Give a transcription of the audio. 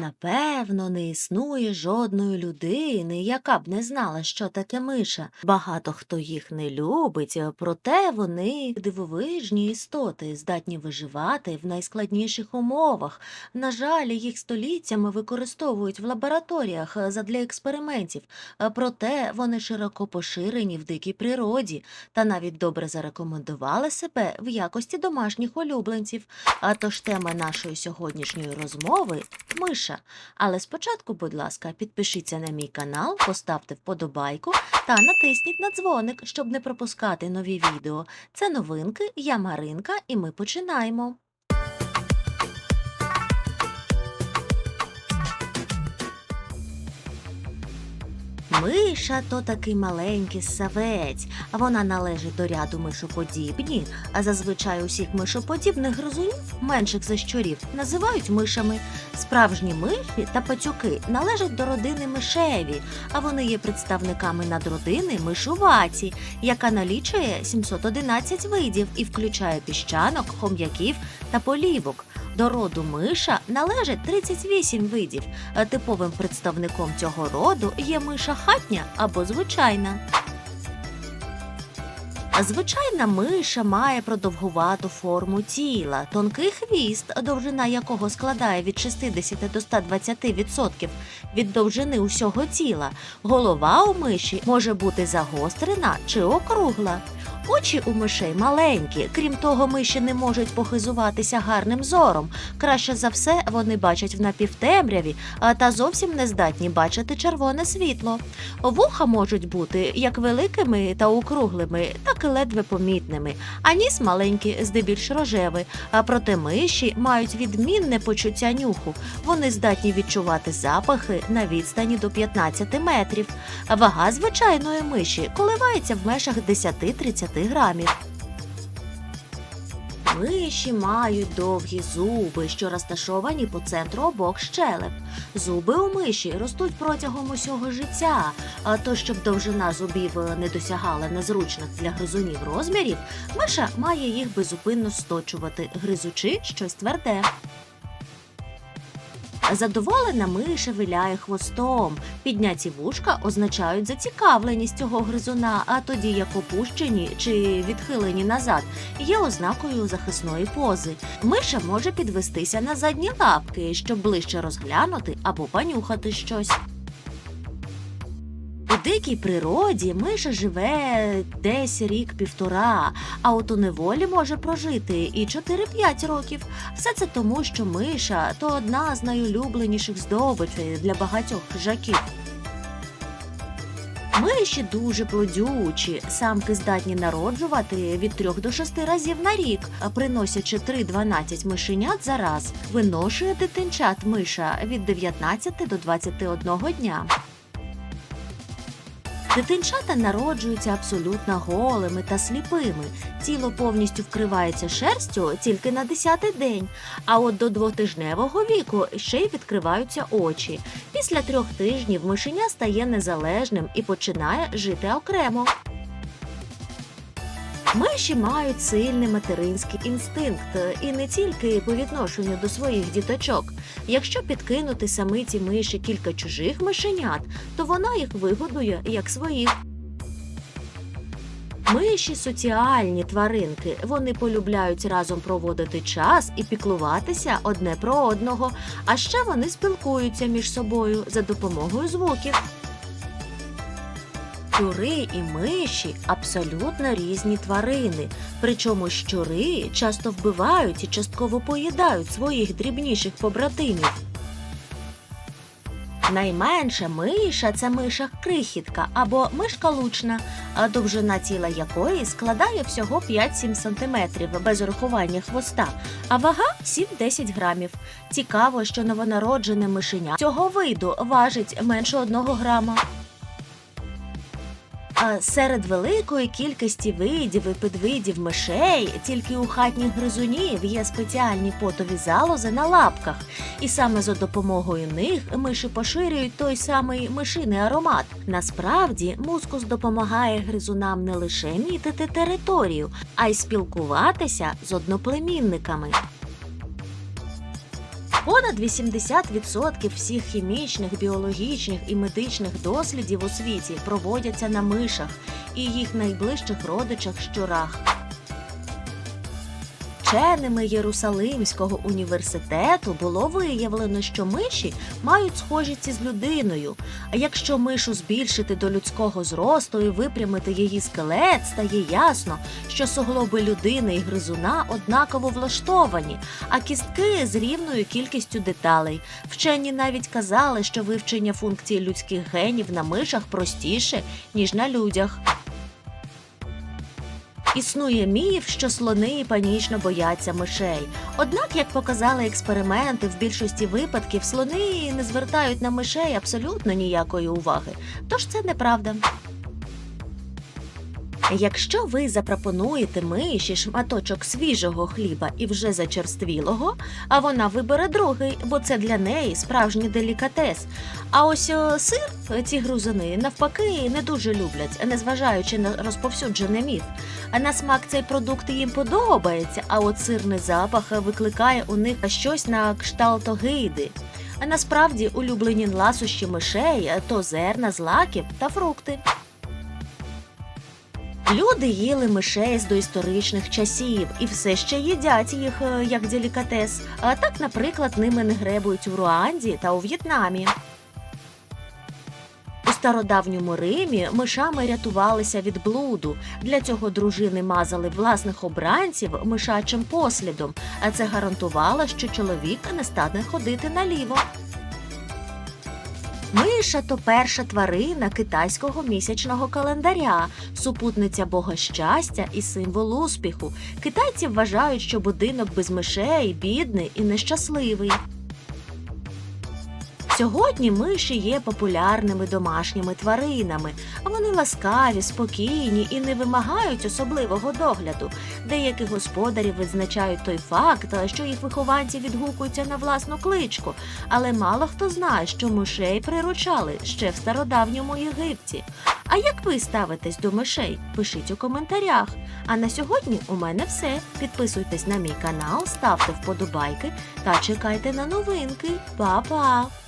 Напевно, не існує жодної людини, яка б не знала, що таке миша. Багато хто їх не любить, е, проте вони дивовижні істоти, здатні виживати в найскладніших умовах. На жаль, їх століттями використовують в лабораторіях е, задля експериментів, е, проте вони широко поширені в дикій природі та навіть добре зарекомендували себе в якості домашніх улюбленців. А тож тема нашої сьогоднішньої розмови миша. Але спочатку, будь ласка, підпишіться на мій канал, поставте вподобайку та натисніть на дзвоник, щоб не пропускати нові відео. Це новинки, я Маринка, і ми починаємо. Миша то такий маленький савець, вона належить до ряду мишоподібні, а зазвичай усіх мишоподібних гризунів, менших за щурів, називають мишами. Справжні миші та пацюки належать до родини мишеві, а вони є представниками надродини мишуваті, яка налічує 711 видів і включає піщанок, хом'яків та полівок. До роду миша належить 38 видів. Типовим представником цього роду є миша хатня або звичайна. Звичайна миша має продовгувату форму тіла, тонкий хвіст, довжина якого складає від 60 до 120% від довжини усього тіла. Голова у миші може бути загострена чи округла. Очі у мишей маленькі, крім того, миші не можуть похизуватися гарним зором. Краще за все вони бачать в напівтемряві, а та зовсім не здатні бачити червоне світло. Вуха можуть бути як великими та округлими, так і ледве помітними, а ніс маленький, здебільш рожевий. А проте миші мають відмінне почуття нюху. Вони здатні відчувати запахи на відстані до 15 метрів. Вага звичайної миші коливається в межах 10-30 грамів. Миші мають довгі зуби, що розташовані по центру обох щелеп. Зуби у миші ростуть протягом усього життя, а то, щоб довжина зубів е, не досягала незручних для гризунів розмірів, миша має їх безупинно сточувати, гризучи щось тверде. Задоволена миша виляє хвостом. Підняті вушка означають зацікавленість цього гризуна, а тоді як опущені чи відхилені назад є ознакою захисної пози. Миша може підвестися на задні лапки, щоб ближче розглянути або понюхати щось. Дикій природі миша живе десь рік-півтора, а от у неволі може прожити і 4-5 років. Все це тому, що миша то одна з найулюбленіших здобичей для багатьох хижаків. Миші дуже плодючі. Самки здатні народжувати від 3 до 6 разів на рік, приносячи 3-12 мишенят за раз. Виношує дитинчат миша від 19 до 21 дня. Дитинчата народжуються абсолютно голими та сліпими. Тіло повністю вкривається шерстю тільки на 10-й день, а от до двотижневого віку ще й відкриваються очі. Після трьох тижнів мишеня стає незалежним і починає жити окремо. Миші мають сильний материнський інстинкт і не тільки по відношенню до своїх діточок. Якщо підкинути самиці миші кілька чужих мишенят, то вона їх вигодує як своїх. Миші соціальні тваринки. Вони полюбляють разом проводити час і піклуватися одне про одного, а ще вони спілкуються між собою за допомогою звуків. Щури і миші абсолютно різні тварини. Причому щури часто вбивають і частково поїдають своїх дрібніших побратимів. Найменша миша це миша крихітка або мишка лучна, довжина тіла якої складає всього 5-7 см без урахування хвоста, а вага 7-10 грамів. Цікаво, що новонароджене мишеня цього виду важить менше 1 грама. А серед великої кількості видів і підвидів мишей тільки у хатніх гризунів є спеціальні потові залози на лапках, і саме за допомогою них миші поширюють той самий мишиний аромат. Насправді мускус допомагає гризунам не лише мітити територію, а й спілкуватися з одноплемінниками. Понад 80% всіх хімічних, біологічних і медичних дослідів у світі проводяться на мишах і їх найближчих родичах щурах. Вченими Єрусалимського університету було виявлено, що миші мають схожість із людиною. А якщо мишу збільшити до людського зросту і випрямити її скелет, стає ясно, що суглоби людини і гризуна однаково влаштовані, а кістки з рівною кількістю деталей. Вчені навіть казали, що вивчення функцій людських генів на мишах простіше, ніж на людях. Існує міф, що слони панічно бояться мишей. Однак, як показали експерименти, в більшості випадків слони не звертають на мишей абсолютно ніякої уваги. Тож це неправда. Якщо ви запропонуєте миші шматочок свіжого хліба і вже зачерствілого, а вона вибере другий, бо це для неї справжній делікатес. А ось сир ці грузини навпаки не дуже люблять, незважаючи на розповсюджений міф. А на смак цей продукт їм подобається, а от сирний запах викликає у них щось на кшталт огиди. А насправді улюблені ласощі мишей то зерна, злаків та фрукти. Люди їли мишей з доісторичних часів і все ще їдять їх е, як делікатес. А так, наприклад, ними не гребують у Руанді та у В'єтнамі. У стародавньому Римі мишами рятувалися від блуду. Для цього дружини мазали власних обранців мишачим послідом, а це гарантувало, що чоловік не стане ходити наліво. Миша то перша тварина китайського місячного календаря, супутниця бога щастя і символ успіху. Китайці вважають, що будинок без мишей бідний і нещасливий. Сьогодні миші є популярними домашніми тваринами. Вони ласкаві, спокійні і не вимагають особливого догляду. Деякі господарі відзначають той факт, що їх вихованці відгукуються на власну кличку, але мало хто знає, що мишей приручали ще в стародавньому Єгипті. А як ви ставитесь до мишей? Пишіть у коментарях. А на сьогодні у мене все. Підписуйтесь на мій канал, ставте вподобайки та чекайте на новинки. Па-па!